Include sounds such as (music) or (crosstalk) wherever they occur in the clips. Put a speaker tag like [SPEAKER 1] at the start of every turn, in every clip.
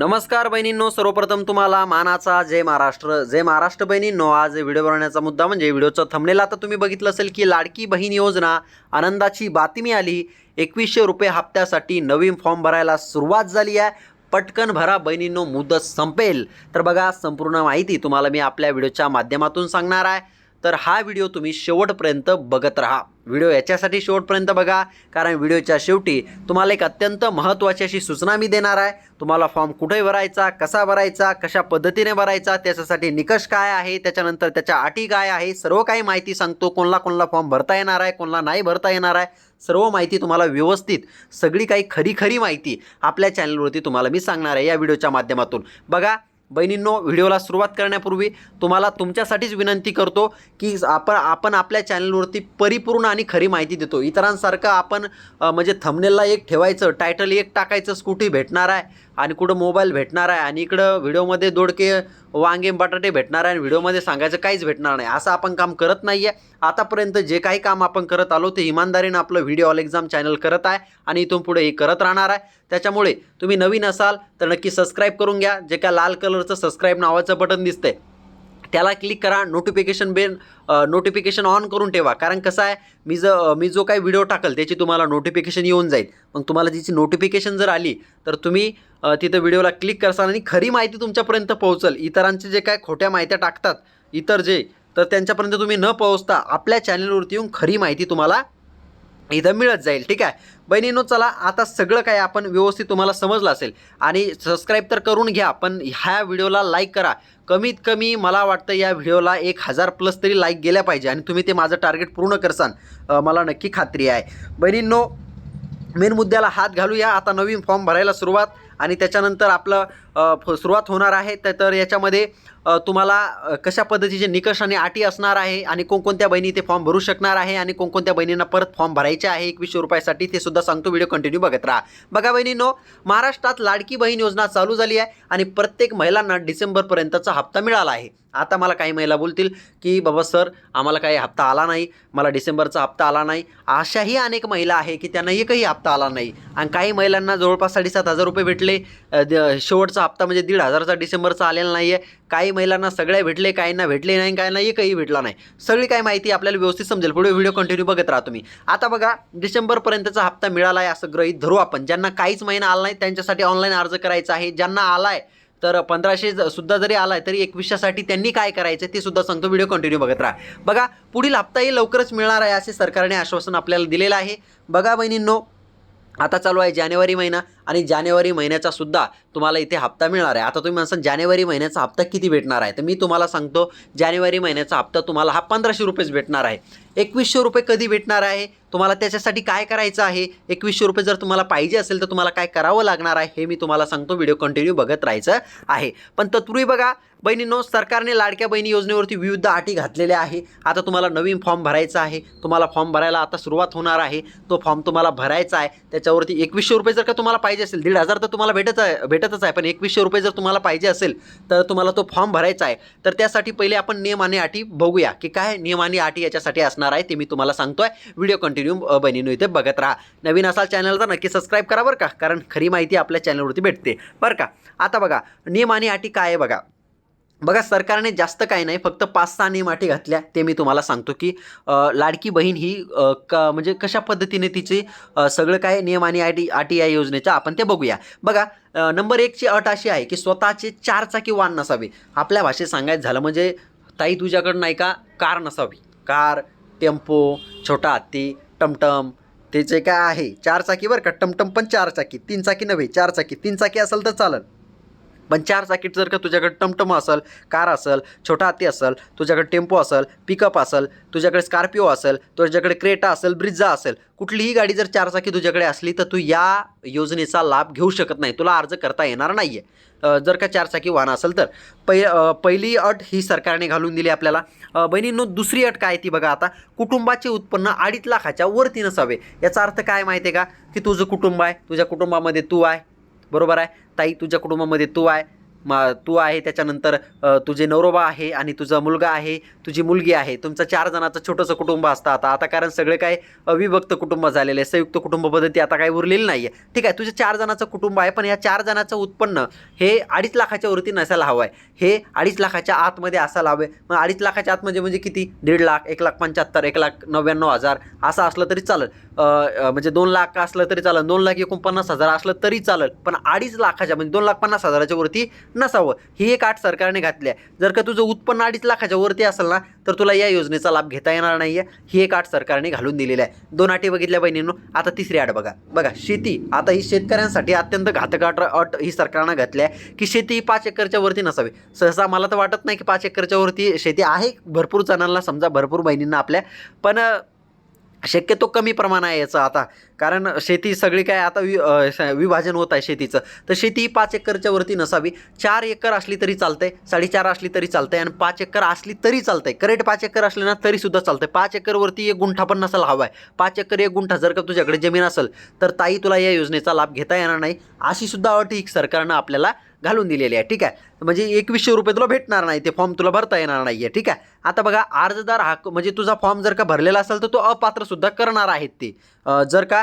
[SPEAKER 1] नमस्कार बहिणींनो सर्वप्रथम तुम्हाला मानाचा जय महाराष्ट्र. जय महाराष्ट्र बहिणींनो आज व्हिडिओ बनवण्याचा मुद्दा म्हणजे व्हिडिओचं थंबनेल आता तुम्ही बघितलं असेल की लाडकी बहीण योजना आनंदाची बातमी आली. एकवीसशे रुपये हप्त्यासाठी नवीन फॉर्म भरायला सुरुवात झाली आहे. पटकन भरा बहिणींनो मुदत संपेल. तर बघा संपूर्ण माहिती तुम्हाला मी आपल्या व्हिडिओच्या माध्यमातून सांगणार आहे. तर हा व्हिडिओ तुम्ही शेवटपर्यंत बघत राहा. व्हिडिओ याच्यासाठी शेवटपर्यंत बघा कारण व्हिडिओच्या शेवटी तुम्हाला एक अत्यंत महत्त्वाची अशी सूचना मी देणार आहे. तुम्हाला फॉर्म कुठे भरायचा कसा भरायचा कशा पद्धतीने भरायचा त्याच्यासाठी निकष काय आहे त्याच्यानंतर त्याच्या अटी काय आहे सर्व काही माहिती सांगतो. कोणला कोणला फॉर्म भरता येणार आहे कोणला नाही भरता येणार आहे सर्व माहिती तुम्हाला व्यवस्थित सगळी काही खरी खरी माहिती आपल्या चॅनलवरती तुम्हाला मी सांगणार आहे या व्हिडिओच्या माध्यमातून. बघा बहिणींनो व्हिडिओला सुरुवात करण्यापूर्वी तुम्हाला तुमच्यासाठीच विनंती करतो की आपण आपण आपल्या चॅनलवरती परिपूर्ण आणि खरी माहिती देतो. इतरांसारखं आपण म्हणजे थमनेलला एक ठेवायचं टायटल एक टाकायचं स्कूटी भेटणार आहे आणि कुठं मोबाईल भेटणार आहे आणि इकडं व्हिडिओमध्ये दोडके वांगे बटाटे भेटणार आहे आणि व्हिडिओमध्ये सांगायचं काहीच भेटणार नाही. असं आपण काम करत नाही आहे आतापर्यंत जे काही काम आपण करत आलो ते इमानदारीनं आपलं व्हिडिओ ऑल एक्झाम चॅनल करत आहे आणि इथून पुढे हे करत राहणार आहे. त्याच्यामुळे तुम्ही नवीन असाल तर नक्की सबस्क्राईब करून घ्या. जे काय लाल कलरचं सबस्क्राईब नावाचं बटन दिसतंय त्याला क्लिक करा नोटिफिकेशन बेल नोटिफिकेशन ऑन करून ठेवा. कारण कसं आहे मी ज मी जो काही व्हिडिओ टाकल त्याची तुम्हाला नोटिफिकेशन येऊन जाईल. मग तुम्हाला तिची नोटिफिकेशन जर आली तर तुम्ही तिथं व्हिडिओला क्लिक करसाल आणि खरी माहिती तुमच्यापर्यंत पोहोचल. इतरांचे जे काय खोट्या माहित्या टाकतात इतर जे तर त्यांच्यापर्यंत तुम्ही न पोहोचता आपल्या चॅनलवरती येऊन खरी माहिती तुम्हाला इथं मिळत जाईल. ठीक आहे? बहिणीनो चला आता सगळं काय आपण व्यवस्थित तुम्हाला समजलं असेल. आणि सबस्क्राईब तर करून घ्या पण ह्या व्हिडिओला लाईक करा. कमीत कमी मला वाटतं या व्हिडिओला एक हजार प्लस तरी लाईक गेल्या पाहिजे आणि तुम्ही ते माझं टार्गेट पूर्ण करसान. मला नक्की खात्री आहे. बहिणींनो मेन मुद्द्याला हात घालूया. आता नवीन फॉर्म भरायला सुरुवात आणि त्याच्यानंतर आपलं सुरुवात होणार आहे. तर तर याच्यामध्ये तुम्हाला कशा पद्धतीचे निकष आणि अटी असणार आहे आणि कोणकोणत्या बहिणी ते फॉर्म भरू शकणार आहे आणि कोणकोणत्या बहिणींना परत फॉर्म भरायचे आहे एकवीसशे रुपयासाठी ते सुद्धा सांगतो. व्हिडिओ कंटिन्यू बघत राहा. बघा बहिणींनो महाराष्ट्रात लाडकी बहीण योजना चालू झाली आहे आणि प्रत्येक महिलांना डिसेंबरपर्यंतचा हप्ता मिळाला आहे. आता मला काही महिला बोलतील की बाबा सर आम्हाला काही हप्ता आला नाही. मला डिसेंबरचा हप्ता आला नाही. अशाही अनेक महिला आहे की त्यांना एकही हप्ता आला नाही. आणि काही महिलांना जवळपास साडेसात हजार रुपये भेटले. द- शेवटचा हप्ता म्हणजे दीड हजारचा डिसेंबरचा आलेला नाही आहे काही महिलांना सगळ्या भेटले काहींना भेटले नाही काहींना एकही भेटला नाही. सगळी काही माहिती आपल्याला व्यवस्थित समजेल. पुढे व्हिडिओ कंटिन्यू बघत राहा तुम्ही. आता बघा डिसेंबरपर्यंतचा हप्ता मिळाला आहे असं ग्रहित धरू आपण. ज्यांना काहीच महिना आला नाही त्यांच्यासाठी ऑनलाईन अर्ज करायचा आहे. ज्यांना आला आहे तर पंधराशे सुद्धा जरी आला आहे तरी एकवीसशेसाठी त्यांनी काय करायचं ते सुद्धा सांगतो. व्हिडिओ कंटिन्यू बघत राहा. बघा पुढील हप्ताही लवकरच मिळणार आहे असे सरकारने आश्वासन आपल्याला दिलेलं आहे. बघा बहिणींनो आता चालू आहे जानेवारी महिना. आणि जानेवारी महिन्याचा सुद्धा तुम्हाला इथे हप्ता मिळणार आहे. आता तुम्ही म्हणसान जानेवारी महिन्याचा हप्ता किती भेटणार आहे? तर मी तुम्हाला सांगतो जानेवारी महिन्याचा हप्ता तुम्हाला हा पंधराशे रुपयेच भेटणार आहे. एकवीसशे रुपये कधी भेटणार आहे? तुम्हाला त्याच्यासाठी काय करायचं आहे? एकवीसशे रुपये जर तुम्हाला पाहिजे असेल तर तुम्हाला काय करावं लागणार आहे? हे मी तुम्हाला सांगतो व्हिडिओ कंटिन्यू बघत राहायचं आहे. पण तत्पूर्वी बघा बहिणींनो सरकारने लाडक्या बहिणी योजनेवरती विविध अटी घातलेल्या आहे. आता तुम्हाला नवीन फॉर्म भरायचा आहे. तुम्हाला फॉर्म भरायला आता सुरुवात होणार आहे. तो फॉर्म तुम्हाला भरायचा आहे. त्याच्यावरती एकवीसशे रुपये जर का तुम्हाला पाहिजे असेल. दीड हजार तर तुम्हाला भेटत आहे भेटतच आहे पण एकवीसशे रुपये जर तुम्हाला पाहिजे असेल तर तुम्हाला तो फॉर्म भरायचा आहे. तर त्यासाठी पहिले आपण नियम आणि अटी बघूया. की काय नियम आणि अटी याच्यासाठी असणार आहे ते मी तुम्हाला सांगतो आहे व्हिडिओ कंटिन्यू बहिणीनो इथे बघत राहा. नवीन असाल चॅनल तर नक्की सबस्क्राईब करा बरं का कारण खरी माहिती आपल्या चॅनलवरती भेटते. बरं का? आता बघा नियम आणि अटी काय आहे बघा. बघा सरकारने जास्त काही नाही फक्त पाच सहा नियम घातल्या. ते मी तुम्हाला सांगतो की लाडकी बहीण ही का क म्हणजे कशा पद्धतीने तिचे सगळं काय नियम आणि अटी टी या योजनेच्या आपण ते बघूया. बघा नंबर एकची अट अशी आहे की स्वतःचे चारचाकी वाहन नसावे. आपल्या भाषेत सांगायचं झालं म्हणजे ताई तुझ्याकडं नाही का कार नसावी. कार टेम्पो छोटा हत्ती टमटम ते जे काय आहे चार चाकी बरं का टमटम पण चार चाकी तीन चाकी नव्हे चार चाकी तीन चाकी असेल तर चालेल. पण चार चाकीत जर का तुझ्याकडे टमटम असेल कार असेल छोटा हत्ती असेल तुझ्याकडे टेम्पो असेल पिकअप असेल तुझ्याकडे स्कॉर्पिओ असेल तुझ्याकडे क्रेटा असेल ब्रिझा असेल कुठलीही गाडी जर चार चाकी तुझ्याकडे असली तर तू या योजनेचा लाभ घेऊ शकत नाही. तुला अर्ज करता येणार नाही आहे जर का चार चाकी वाहन असेल तर. पै पहिली अट ही सरकारने घालून दिली आपल्याला. बहिणींनो दुसरी अट काय आहे ती बघा आता. कुटुंबाचे उत्पन्न अडीच लाखाच्या वरती नसावे. याचा अर्थ काय माहिती आहे का? की तुझं कुटुंब आहे तुझ्या कुटुंबामध्ये तू आहे. बरोबर आहे? ताई तुझ्या कुटुंबामध्ये तू आहे. मा तू आहे त्याच्यानंतर तुझे नवरोबा आहे आणि तुझा मुलगा आहे तुझी मुलगी आहे तुमचं चार जणाचं छोटंसं कुटुंब असतं आता. आता कारण सगळे काय अविभक्त कुटुंब झालेले आहे संयुक्त कुटुंब पद्धती आता काही उरलेली नाही आहे ठीक आहे तुझं चार जणांचं कुटुंब आहे पण या चार जणाचं उत्पन्न हे अडीच लाखाच्या वरती नसायला हवं आहे हे अडीच लाखाच्या आतमध्ये असायला हवं. आहे मग अडीच लाखाच्या आतमध्ये म्हणजे, म्हणजे किती? दीड लाख एक लाख पंच्याहत्तर एक लाख नव्याण्णव हजार असं असलं तरी चालेल. म्हणजे दोन लाख असलं तरी चालेल. दोन लाख एकोणपन्नास हजार असलं तरी चालेल. पण अडीच लाखाच्या म्हणजे दोन लाख पन्नास हजाराच्या वरती नसावं. ही एक आठ सरकारने घातली आहे. जर का तुझं उत्पन्न अडीच लाखाच्या वरती असेल ना तर तुला या योजनेचा लाभ घेता येणार नाही आहे ही एक आठ सरकारने घालून दिलेली आहे. दोन आटी बघितल्या बहिणींनो आता तिसरी आठ बघा. बघा शेती. आता ही शेतकऱ्यांसाठी अत्यंत घातक अट अट ही सरकारनं घातली आहे की शेती ही पाच एकरच्या वरती नसावी. सहसा मला तर वाटत नाही की पाच एकरच्या वरती शेती आहे. भरपूर जणांना समजा भरपूर बहिणींना आपल्या. पण शक्यतो कमी प्रमाण आहे याचं आता. कारण शेती सगळी काय आता वि विभाजन होत आहे शेतीचं. तर शेती ही पाच एकरच्या वरती नसावी. चार एकर असली तरी चालते साडेचार असली तरी चालते आणि पाच एकर असली तरी चालते करेक्ट पाच एकर असले ना तरी सुद्धा चालतंय. पाच एकरवरती एक गुंठा पण नसायला हवा आहे. पाच एकर एक गुंठा जर का तुझ्याकडे जमीन असेल तर ताई तुला या योजनेचा लाभ घेता येणार नाही. अशी सुद्धा अट ही सरकारनं आपल्याला घालून दिलेली आहे. ठीक आहे? म्हणजे एकवीसशे रुपये तुला भेटणार नाही. ते फॉर्म तुला भरता येणार नाही आहे ठीक आहे? आता बघा अर्जदार हा म्हणजे तुझा फॉर्म जर का भरलेला असेल तर तो अपात्रसुद्धा करणार आहेत ते. जर का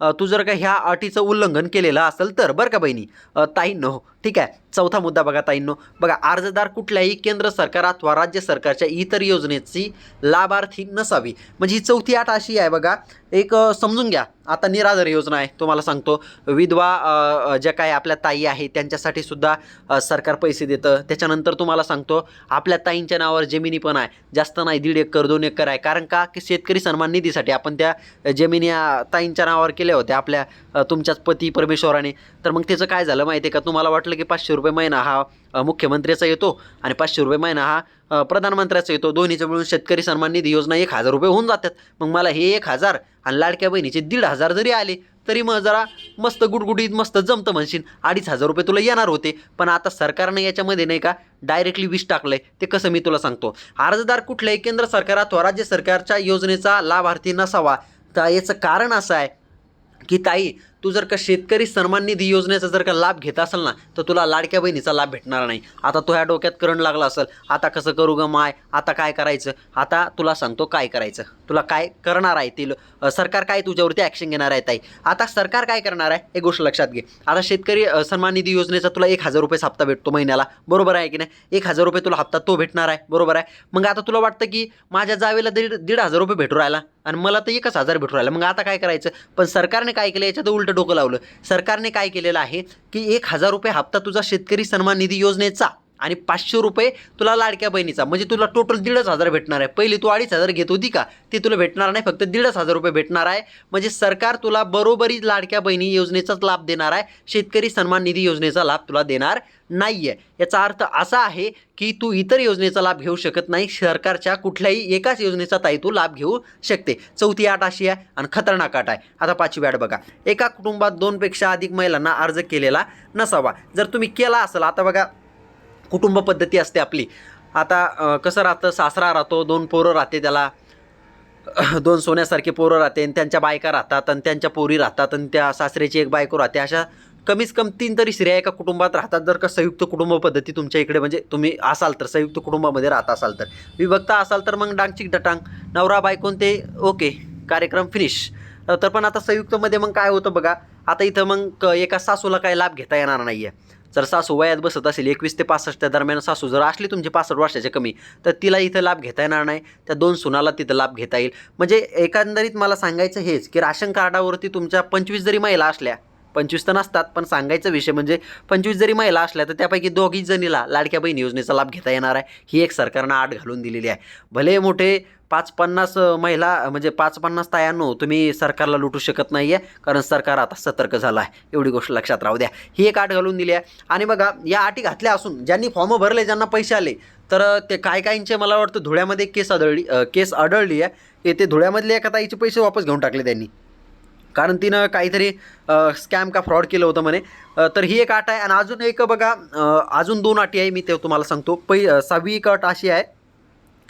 [SPEAKER 1] तू जर का ह्या अटीचं उल्लंघन केलेलं असेल तर बरं का बहिणी? ताईंनो हो ठीक आहे? चौथा मुद्दा बघा ताईंनो. बघा अर्जदार कुठल्याही केंद्र सरकार अथवा राज्य सरकारच्या इतर योजनेची लाभार्थी नसावी. म्हणजे ही चौथी आठ अशी आहे बघा. एक समजून घ्या. आता निराधार योजना आहे तुम्हाला सांगतो. विधवा ज्या काही आपल्या ताई आहे त्यांच्यासाठी सुद्धा सरकार पैसे देतं. त्याच्यानंतर तुम्हाला सांगतो आपल्या ताईंच्या नावावर जमिनी पण आहे. जास्त नाही दीड एकर दोन एकर आहे. कारण का? की शेतकरी सन्मान निधीसाठी आपण त्या जमिनी ताईंच्या नावावर केल्या होत्या आपल्या तुमच्याच पती परमेश्वराने. तर मग त्याचं काय झालं माहिती आहे का? तुम्हाला वाटलं की पाचशे रुपये महिना हा मुख्यमंत्र्याचा येतो आणि पाचशे रुपये महिना हा प्रधानमंत्र्याचा येतो. दोन्हीचं मिळून शेतकरी सन्मान निधी योजना एक हजार रुपये होऊन जातात. मग मला हे एक हजार आणि लाडक्या बहिणीचे दीड हजार जरी आले तरी मग जरा मस्त गुडगुडीत मस्त जमतं म्हणशील. अडीच हजार रुपये तुला येणार होते. पण आता सरकारनं याच्यामध्ये नाही का डायरेक्टली विष टाकलंय. ते कसं मी तुला सांगतो. अर्जदार कुठल्याही केंद्र सरकार अथवा राज्य सरकारच्या योजनेचा लाभार्थी नसावा. तर याचं कारण असं आहे की ताई तू जर का शेतकरी सन्मान निधी योजनेचा जर का लाभ घेत असेल ना तर तुला लाडक्या बहिणीचा लाभ भेटणार नाही. आता तो ह्या डोक्यात करंट लागला असेल आता कसं करू ग माय आता काय करायचं? आता तुला सांगतो काय करायचं. तुला काय करणार आहे ते सरकार काय तुझ्यावरती ॲक्शन घेणार आहे ताई? आता सरकार काय करणार आहे? एक गोष्ट लक्षात घे. आता शेतकरी सन्मान निधी योजनेचा तुला एक हजार रुपये हप्ता भेटतो महिन्याला. बरोबर आहे की नाही? एक हजार रुपये तुला हप्ता तो भेटणार आहे. बरोबर आहे? मग आता तुला वाटतं की माझ्या जावेला दीड दीड हजार रुपये भेटू राहिला आणि मला तर एकच हजार भेटू राहिला. मग आता काय करायचं? पण सरकारने काय केलं? याच्यात उलटं डोकं लावलं. सरकारने काय केलेलं आहे की एक हजार रुपये हप्ता तुझा शेतकरी सन्मान निधी योजनेचा आणि पाचशे रुपये तुला लाडक्या बहिणीचा. म्हणजे तुला टोटल दीडच हजार भेटणार आहे. पहिली तू अडीच हजार घेत होती का? ते तुला भेटणार नाही. फक्त दीडच हजार रुपये भेटणार आहे. म्हणजे सरकार तुला बरोबरी लाडक्या बहिणी योजनेचाच लाभ देणार आहे. शेतकरी सन्मान निधी योजनेचा लाभ तुला देणार नाही आहे याचा अर्थ असा आहे की तू इतर योजनेचा लाभ घेऊ शकत नाही. सरकारच्या कुठल्याही एकाच योजनेचा ताई तू लाभ घेऊ शकते. चौथी आठ अशी आहे आणि खतरनाक आठ आहे. आता पाचवी आठ बघा. एका कुटुंबात दोनपेक्षा अधिक महिलांना अर्ज केलेला नसावा. जर तुम्ही केला असाल आता बघा कुटुंब पद्धती असते आपली. आता कसं राहतं? सासरा राहतो दोन पोरं राहते त्याला. दोन सोन्यासारखे पोरं राहते आणि त्यांच्या बायका राहतात आणि त्यांच्या पोरी राहतात आणि त्या सासऱ्याची एक बायको राहते. अशा कमीच कम तीन तरी स्त्रिया एका कुटुंबात राहतात. जर का संयुक्त कुटुंब पद्धती तुमच्या इकडे म्हणजे तुम्ही असाल तर संयुक्त कुटुंबामध्ये राहत असाल तर. विभक्त असाल तर मग डांगचिक डटांग. नवरा बायकोन ते ओके कार्यक्रम फिनिश. तर पण आता संयुक्तमध्ये मग काय होतं बघा? आता इथं मग क- एका सासूला काय लाभ घेता येणार नाही आहे जर सासू वयात बसत असेल एकवीस ते पासष्टच्या दरम्यान सासू जर असली तुमची पासष्ट वर्षाच्या कमी तर तिला इथं लाभ घेता येणार नाही. त्या दोन सुनाला तिथं लाभ घेता येईल. म्हणजे एकंदरीत मला सांगायचं हेच की राशन कार्डावरती तुमच्या पंचवीस जरी महिला असल्या पंचवीस तर नसतात पण सांगायचा विषय म्हणजे पंचवीस जरी महिला असल्या तर त्यापैकी दोघी जणीला लाडक्या बहीण योजनेचा लाभ घेता येणार आहे. ही एक सरकारनं आठ घालून दिलेली आहे. भले मोठे पाच पन्नास महिला म्हणजे पाच पन्नास तायांनो तुम्ही सरकारला लुटू शकत नाही आहे कारण सरकार आता सतर्क झालं आहे. एवढी गोष्ट लक्षात राहू द्या. ही एक आठ घालून दिली आहे. आणि बघा या आटी घातल्या असून ज्यांनी फॉर्म भरले ज्यांना पैसे आले तर ते काय काहींचे मला वाटतं धुळ्यामध्ये केस आढळली केस आढळली आहे. ते धुळ्यामधले एका ताईचे पैसे वापस घेऊन टाकले त्यांनी. कारण तिनं काहीतरी स्कॅम का फ्रॉड केलं होतं म्हणे. तर ही एक आट आहे. आणि अजून एक बघा अजून दोन अटी आहे मी ते तुम्हाला सांगतो. पै सहावी एक अट अशी आहे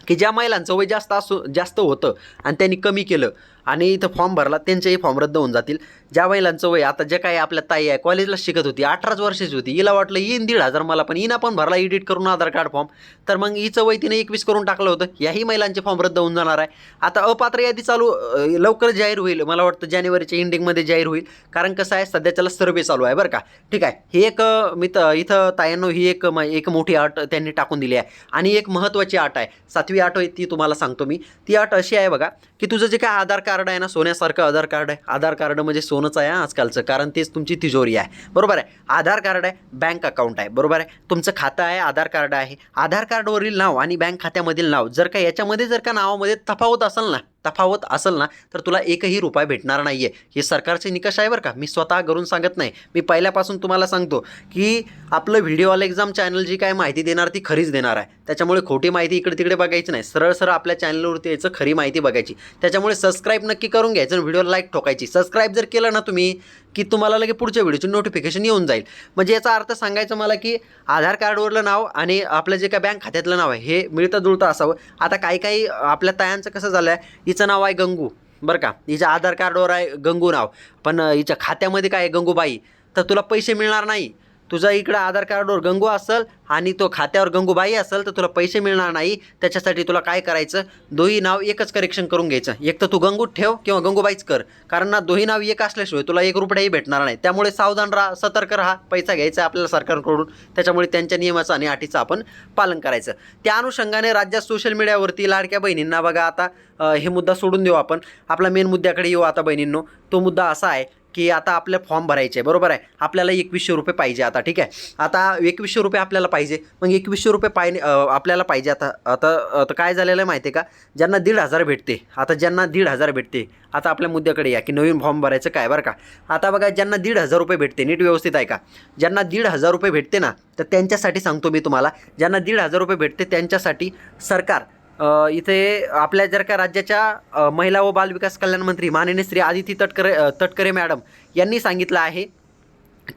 [SPEAKER 1] की ज्या महिलांचं वय जास्त असो जास्त होतं आणि त्यांनी कमी केलं. आणि इथं फॉर्म भरला त्यांचेही फॉर्म रद्द होऊन जातील. ज्या महिलांचं वय आता जे काही आपल्या ताई आहे कॉलेजला शिकत होती अठराच वर्षाची होती हिला वाटलं येईन दीड हजार मला पण हिनं पण भरला एडिट करून आधार कार्ड फॉर्म तर मग हिचं वय तिने एकवीस करून टाकलं होतं. याही महिलांचे फॉर्म रद्द होऊन जाणार आहे. आता अपात्र यादी चालू लवकर जाहीर होईल. मला वाटतं जानेवारीच्या एंडिंगमध्ये जाहीर होईल. कारण कसं आहे सध्याच्याला सर्वे चालू आहे बरं का. ठीक आहे. ही एक मी इथं तायांनो ही एक एक मोठी अट त्यांनी टाकून दिली आहे. आणि एक महत्त्वाची अट आहे. सातवी अट आहे ती तुम्हाला सांगतो मी. ती अट अशी आहे बघा की तुझं जे काय आधार कार्ड कार्ड आहे ना सोन्यासारखं आधार कार्ड आहे. आधार कार्ड म्हणजे सोनंच आहे आजकालचं. कारण तेच तुमची तिजोरी आहे. बरोबर आहे? आधार कार्ड आहे बँक अकाउंट आहे. बरोबर आहे? तुमचं खातं आहे आधार कार्ड आहे. आधार कार्डवरील नाव आणि बँक खात्यामधील नाव जर का याच्यामध्ये जर का नावामध्ये तफावत असेल ना तफावत असेल ना तर तुला एकही रुपया भेटणार नाही आहे हे सरकारचे निकष आहे बरं का. मी स्वतः करून सांगत नाही. मी पहिल्यापासून तुम्हाला सांगतो की आपलं व्हिडिओ ऑल एक्झाम चॅनल जी काय माहिती देणार ती खरीच देणार आहे. त्याच्यामुळे खोटी माहिती इकडे तिकडे बघायची नाही. सरळ सरळ आपल्या चॅनलवरती यायचं खरी माहिती बघायची. त्याच्यामुळे सबस्क्राईब नक्की करून घ्यायचं आणि व्हिडिओला लाईक ठोकायची. सबस्क्राईब जर केलं ना तुम्ही की तुम्हाला लगे पुढच्या व्हिडिओची नोटिफिकेशन येऊन जाईल. म्हणजे याचा अर्थ सांगायचं मला की आधार कार्डवरलं नाव आणि आपलं जे काय बँक खात्यातलं नाव आहे हे मिळतं जुळतं असावं. आता काही काही आपल्या तायांचं कसं झालं आहे हिचं नाव आहे गंगू बरं का? हिच्या आधार कार्डवर आहे गंगू नाव. पण हिच्या खात्यामध्ये काय आहे? गंगूबाई. तर तुला पैसे मिळणार नाही. तुझा इकडं आधार कार्डवर गंगू असेल आणि तो खात्यावर गंगूबाई असेल तर तुला पैसे मिळणार नाही. त्याच्यासाठी तुला काय करायचं? दोही नाव एकच करेक्शन करून घ्यायचं. एक तर तू गंगूत ठेव किंवा गंगूबाईच कर. कारण ना दोही नाव एक असल्याशिवाय तुला एक रुपयाही भेटणार नाही. त्यामुळे सावधान राहा सतर्क राहा. पैसा घ्यायचा आपल्याला सरकारकडून. त्याच्यामुळे त्यांच्या नियमाचं आणि अटीचं आपण पालन करायचं. त्या अनुषंगाने राज्यात सोशल मीडियावरती लाडक्या बहिणींना बघा आता हे मुद्दा सोडून देऊ आपण. आपला मेन मुद्द्याकडे येऊ आता बहिणींनो. तो मुद्दा असा आहे की आता आपले फॉर्म भरायचे आहे बरोबर आहे? आपल्याला एकवीसशे रुपये पाहिजे आता ठीक आहे? आता एकवीसशे रुपये आपल्याला पाहिजे. मग एकवीसशे रुपये पाय आपल्याला पाहिजे आता. आता आता काय झालेलं आहे माहिती आहे का? ज्यांना दीड हजार भेटते आता ज्यांना दीड हजार भेटते आता आपल्या मुद्द्याकडे या की नवीन फॉर्म भरायचं काय बरं का? आता बघा ज्यांना दीड हजार रुपये भेटते नीट व्यवस्थित आहे का? ज्यांना दीड हजार रुपये भेटते ना तर त्यांच्यासाठी सांगतो मी तुम्हाला ज्यांना दीड हजार रुपये भेटते त्यांच्यासाठी सरकार इथे आपल्या जर का राज्याच्या महिला व बालविकास कल्याण मंत्री माननीय श्री आदिती तटकरे तटकरे मॅडम यांनी सांगितलं आहे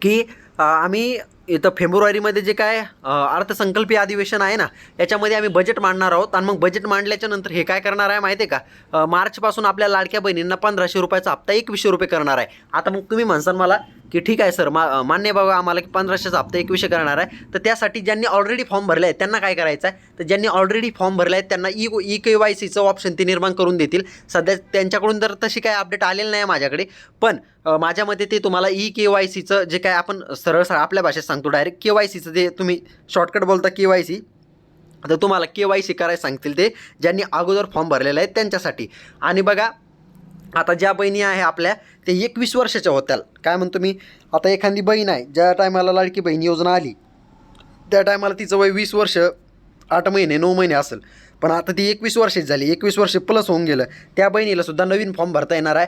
[SPEAKER 1] की आम्ही इथं फेब्रुवारीमध्ये जे काय अर्थसंकल्पीय अधिवेशन आहे ना याच्यामध्ये आम्ही बजेट मांडणार आहोत. आणि मग बजेट मांडल्याच्या नंतर हे काय करणार आहे माहिती आहे का मार्चपासून आपल्या लाडक्या बहिणींना पंधराशे रुपयाचा हप्ता एकवीसशे रुपये करणार आहे. आता मग तुम्ही म्हणसाल मला की ठीक आहे सर मा मान्य बाबा आम्हाला की पंधराशेचा हप्ता एकवीसशे करणार आहे. तर त्यासाठी ज्यांनी ऑलरेडी फॉर्म भरले आहेत त्यांना काय करायचं आहे? तर ज्यांनी ऑलरेडी फॉर्म भरले आहेत त्यांना ई ई के वाय सीचं ऑप्शन ते निर्माण करून देतील. सध्या त्यांच्याकडून तर तशी काय अपडेट आलेलं नाही आहे माझ्याकडे. पण माझ्या मते ते तुम्हाला ई के वाय सीचं जे काय आपण सरळ सरळ आपल्या भाषेत सांगतो. डायरेक्ट के वाय सीचं जे तुम्ही शॉर्टकट बोलता के वाय सी तर तुम्हाला के वाय सी करायला सांगतील ते ज्यांनी अगोदर फॉर्म भरलेला आहे त्यांच्यासाठी. आणि बघा आता ज्या बहिणी आहे आपल्या ते एकवीस वर्षाच्या होत्या काय म्हणतो मी? आता एखादी बहीण आहे ज्या टायमाला लाडकी बहीण योजना आली त्या टायमाला तिचं वय वीस वर्ष आठ महिने नऊ महिने असेल. पण आता ती एकवीस वर्षाची झाली एकवीस वर्ष प्लस होऊन गेलं. त्या बहिणीला सुद्धा नवीन फॉर्म भरता येणार आहे.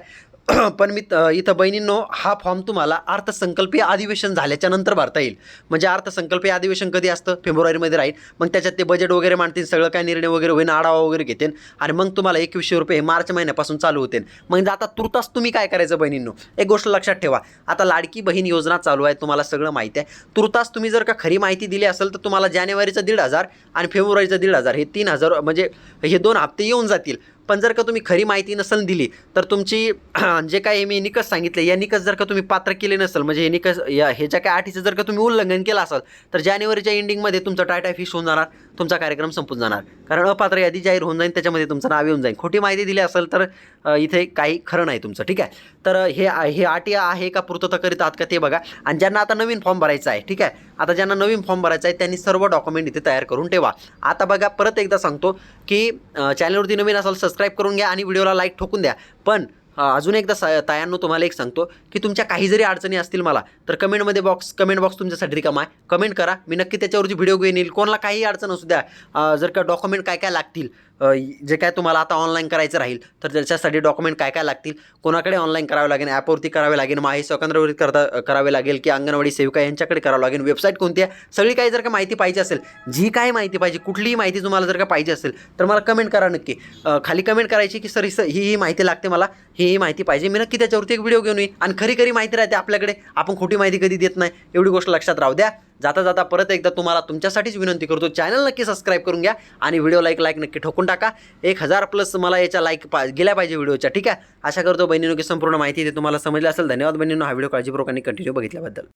[SPEAKER 1] (clears throat) पण मी त- इथं बहिणींनो हा फॉर्म तुम्हाला अर्थसंकल्पीय अधिवेशन झाल्याच्यानंतर भरता येईल. म्हणजे अर्थसंकल्पीय अधिवेशन कधी असतं? फेब्रुवारीमध्ये राहील. मग त्याच्यात ते बजेट वगैरे मांडतील सगळं काय निर्णय वगैरे होईल आढावा वगैरे घेतील. आणि मग तुम्हाला एकवीसशे रुपये हे मार्च महिन्यापासून चालू होतील. मग आता तुर्तास तुम्ही काय करायचं बहिणींनो? एक गोष्ट लक्षात ठेवा. आता लाडकी बहीण योजना चालू आहे तुम्हाला सगळं माहिती आहे. तुर्तास तुम्ही जर का खरी माहिती दिली असेल तर तुम्हाला जानेवारीचं दीड हजार आणि फेब्रुवारीचं दीड हजार हे तीन हजार म्हणजे हे दोन हप्ते येऊन जातील. पण जर का तुम्ही खरी माहिती नसेल दिली तर तुमची (clears throat) जे काही मी निकष सांगितले या निकष जर का तुम्ही पात्र केले नसेल म्हणजे हे निकष या हे ज्या काही जर का तुम्ही उल्लंघन केलं असाल तर जानेवारीच्या एंडिंगमध्ये तुमचा टाटा फिश होऊन जाणार तुमचा कार्यक्रम संपून जाणार. कारण अपात्र यादी जाहीर होऊन जाईल त्याच्यामध्ये तुमचं नाव येऊन जाईल. खोटी माहिती दिली असेल तर इथे काही खरं नाही तुमचं ठीक आहे? तर हे हे आटी आहे का पूर्तता करीत आहात का ते बघा. आणि ज्यांना आता नवीन फॉर्म भरायचा आहे ठीक आहे? आता ज्यांना नवीन फॉर्म भरायचा आहे त्यांनी सर्व डॉक्युमेंट इथे तयार करून ठेवा. आता बघा परत एकदा सांगतो की चॅनलवरती नवीन असाल सबस्क्राईब करून घ्या आणि व्हिडिओला लाईक ठोकून द्या. पण अजून एकदा सा तायांनो तुम्हाला एक सांगतो की तुमच्या काही जरी अडचणी असतील मला तर कमेंटमध्ये बॉक्स कमेंट बॉक्स तुमच्यासाठी रिकामा आहे. कमेंट करा. मी नक्की त्याच्यावरची व्हिडिओ घेऊन येईल. कोणाला काही अडचण असू द्या जर का डॉक्युमेंट काय काय लागतील जे काय तुम्हाला आता ऑनलाईन करायचं राहील तर त्याच्यासाठी डॉक्युमेंट काय काय लागतील? कोणाकडे ऑनलाईन करावे लागेल? ॲपवरती करावे लागेल? माही सेकंदरवरती करता करावे लागेल? की अंगणवाडी सेविका यांच्याकडे करावं लागेल? वेबसाईट कोणती आहे? सगळी काही जर का माहिती पाहिजे असेल जी काय माहिती पाहिजे कुठलीही माहिती तुम्हाला जर का पाहिजे असेल तर मला कमेंट करा नक्की. खाली कमेंट करायची की सर ही ही ही माहिती लागते मला ही ही माहिती पाहिजे. मी नक्की त्याच्यावरती एक व्हिडिओ घेऊन येईन. आणि खरी खरी माहिती राहते आपल्याकडे. आपण खोटी माहिती कधी देत नाही. एवढी गोष्ट लक्षात राहू द्या. जाता जाता परत एकदा तुम्हाला तुमच्यासाठीच विनंती करतो. चॅनल नक्की सबस्क्राईब करून घ्या आणि व्हिडिओला एक लाईक नक्की ठोकून टाका. एक हजार प्लस मला याच्या लाईक पा गेल्या पाहिजे व्हिडिओच्या ठीक आहे? आशा करतो बहिणीनो की संपूर्ण माहिती ते तुम्हाला समजलं असेल. धन्यवाद बहिणीनो. हा व्हिडिओ काळजीपूर्वकांनी कंटिन्यू बघितल्याबद्दल.